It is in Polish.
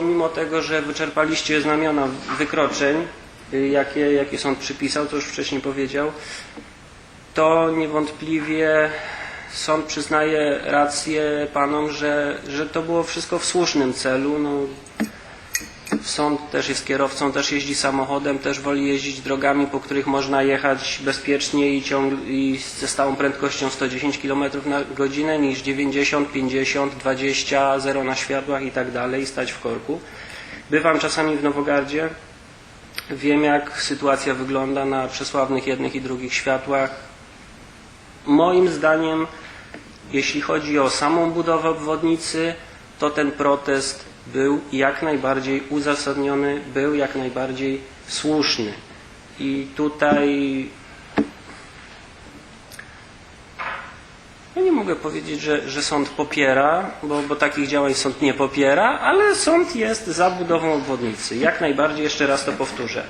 pomimo tego, że wyczerpaliście znamiona wykroczeń, y, jakie, jakie sąd przypisał, to już wcześniej powiedział, to niewątpliwie sąd przyznaje rację panom, że, że to było wszystko w słusznym celu. No, sąd też jest kierowcą, też jeździ samochodem, też woli jeździć drogami, po których można jechać bezpiecznie i, ciąg, i ze stałą prędkością 110 km na godzinę niż 90, 50, 20, 0 na światłach i tak dalej, stać w korku. Bywam czasami w Nowogardzie, wiem jak sytuacja wygląda na przesławnych jednych i drugich światłach. Moim zdaniem, jeśli chodzi o samą budowę obwodnicy, to ten protest był jak najbardziej uzasadniony, był jak najbardziej słuszny. I tutaj ja nie mogę powiedzieć, że, że sąd popiera, bo, bo takich działań sąd nie popiera, ale sąd jest za budową obwodnicy. Jak najbardziej, jeszcze raz to powtórzę.